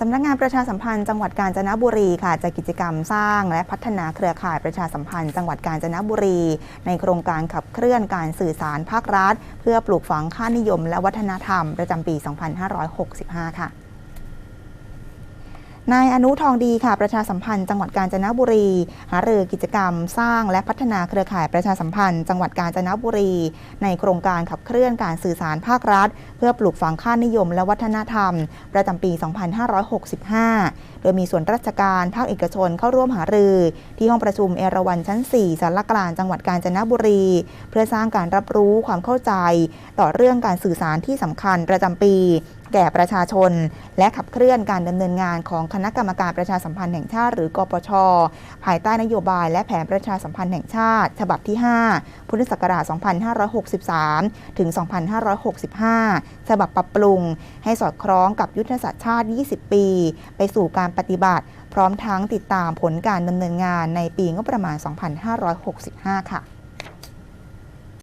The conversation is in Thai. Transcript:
สำนักงานประชาสัมพันธ์จังหวัดกาญจนบุรีค่ะจัดกิจกรรมสร้างและพัฒนาเครือข่ายประชาสัมพันธ์จังหวัดกาญจนบุรี ในโครงการขับเคลื่อนการสื่อสารภาครัฐ เพื่อปลูกฝังค่านิยมและวัฒนธรรมประจำปี 2565 ค่ะ นายอนุทองดีค่ะ ประชาสัมพันธ์จังหวัดกาญจนบุรี หารือกิจกรรม สร้างและพัฒนาเครือข่ายประชาสัมพันธ์จังหวัดกาญจนบุรี ในโครงการขับเคลื่อนการสื่อสารภาครัฐ เพื่อปลูกฝังค่านิยมและวัฒนธรรม ประจำปี 2565 โดยมีส่วนราชการภาคเอกชนเข้าร่วมหารือ ที่ห้องประชุมเอราวันชั้น 4สารกลางจังหวัดกาญจนบุรี เพื่อสร้างการรับรู้ความเข้าใจ ต่อเรื่องการสื่อสารที่สำคัญประจำปี แก่ประชาชน และขับเคลื่อนการดำเนินงานของคณะกรรมการประชาสัมพันธ์แห่งชาติ หรือกปช ภายใต้นโยบายและแผนประชาสัมพันธ์แห่งชาติ ฉบับที่ 5 พุทธศักราช 2563 ถึง 2565 ฉบับปรับปรุง ให้สอดคล้องกับยุทธศาสตร์ชาติ 20 ปี ไปสู่การปฏิบัติ พร้อมทั้งติดตามผลการดำเนินงานในปีงบประมาณ 2565 ค่ะ